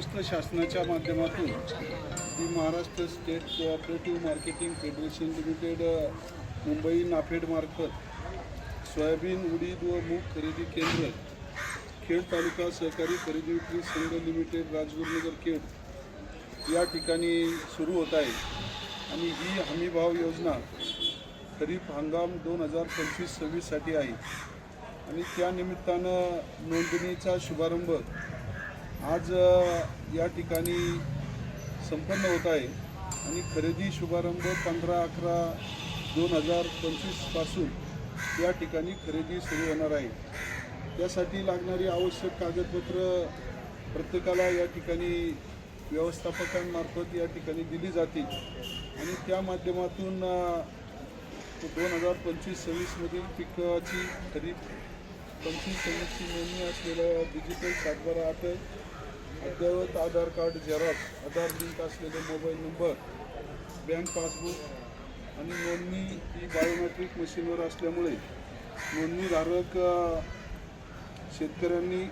महाराष्ट्र शासनाच्या माध्यमातून ही Maharashtra state cooperative marketing federation limited Mumbai नाफेडमार्फत soybean उडीद व मूग खरेदी केंद्र खेड तालुका सहकारी खरेदी विक्री संघ लिमिटेड राजगुरुनगर खेड या ठिकाणी सुरू होत आहे. आणि ही हमीभाव योजना खरीप हंगाम दोन हजार पंचवीस सव्वीससाठी आहे. आणि त्यानिमित्तानं नोंदणीचा शुभारंभ आज या ठिकाणी संपन्न होत आहे आणि खरेदी शुभारंभ पंधरा अकरा दोन हजार पंचवीसपासून या ठिकाणी खरेदी सुरू होणार आहे. त्यासाठी लागणारी आवश्यक कागदपत्र प्रत्येकाला या ठिकाणी व्यवस्थापकांमार्फत या ठिकाणी दिली जातील. आणि त्या माध्यमातून दोन हजार पंचवीस सव्वीसमधील पिकाची खरीप पंचवीस सव्वीसची नोंदणी असलेला डिजिटल सातबारा अटक अद्ययावत Aadhaar card xerox Aadhaar link असलेले मोबाईल नंबर बँक पासबुक आणि नोंदणी ही बायोमेट्रिक मशीनवर असल्यामुळे नोंदणीधारक शेतकऱ्यांनी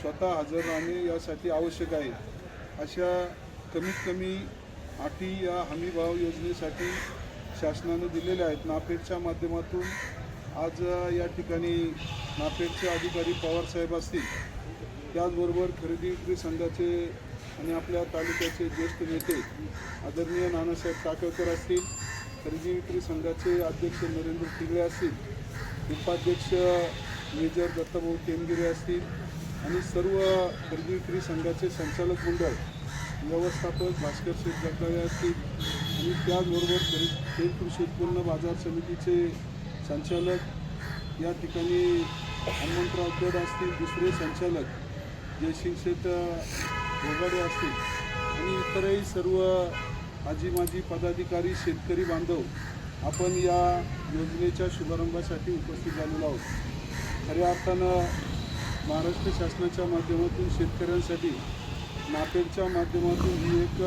स्वतः हजर राहणे यासाठी आवश्यक आहे. अशा कमीत कमी अटी या हमीभाव योजनेसाठी शासनानं दिलेल्या आहेत. नाफेडच्या माध्यमातून आज या ठिकाणी नापेडचे अधिकारी पवारसाहेब असतील त्याचबरोबर खरेदी विक्री संघाचे आणि आपल्या तालुक्याचे ज्येष्ठ नेते आदरणीय नानासाहेब टाकळकर असतील खरेदी विक्री संघाचे अध्यक्ष नरेंद्र तिगळे असतील उपाध्यक्ष मेजर दत्ताभाऊ केमगिरे असतील आणि सर्व खरेदी विक्री संघाचे संचालक मंडळ व्यवस्थापक भास्कर शेठ जगदाळे असतील आणि त्याचबरोबर खरेदी कृषी उत्पन्न बाजार समितीचे संचालक या ठिकाणी हनुमंतराव गड असतील दुसरे संचालक जे शेठ गोगाडे असतील आणि इतरही सर्व आजी माजी पदाधिकारी शेतकरी बांधव आपण या योजनेच्या शुभारंभासाठी उपस्थित झालेलो आहोत. खऱ्या अर्थानं महाराष्ट्र शासनाच्या माध्यमातून शेतकऱ्यांसाठी नापेडच्या माध्यमातून ही एक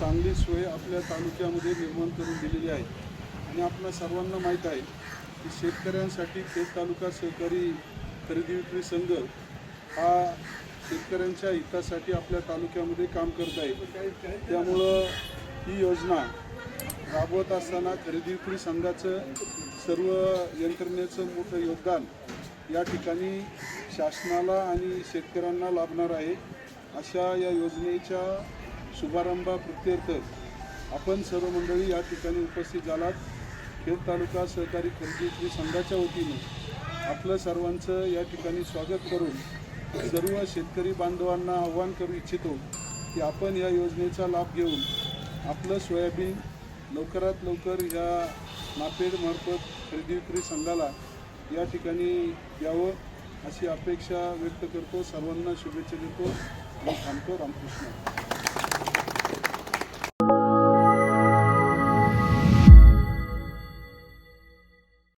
चांगली सोय आपल्या तालुक्यामध्ये निर्माण करून दिलेली आहे. आणि आपल्या सर्वांना माहीत आहे की शेतकऱ्यांसाठी खेड तालुका सहकारी खरेदी विक्री संघ हा शेतकऱ्यांच्या हितासाठी आपल्या तालुक्यामध्ये काम करत आहे. त्यामुळं ही योजना राबवत असताना खरेदी विक्री संघाचं सर्व यंत्रणेचं मोठं योगदान या ठिकाणी शासनाला आणि शेतकऱ्यांना लाभणार आहे. अशा या योजनेच्या शुभारंभाप्रित्यर्थ आपण सर्व मंडळी या ठिकाणी उपस्थित झालात. खेड तालुका सहकारी खरेदी संघाच्या वतीने आपलं सर्वांचं या ठिकाणी स्वागत करून सर्व शेतकरी बांधवांना आव्हान करू इच्छितो की आपण या योजनेचा लाभ घेऊन आपलं सोयाबीन लवकरात लवकर या नापेडमार्फत खरेदी विक्री संघाला या ठिकाणी यावं अशी अपेक्षा व्यक्त करतो. सर्वांना शुभेच्छा देतो. मी थांबतो. रामकृष्ण.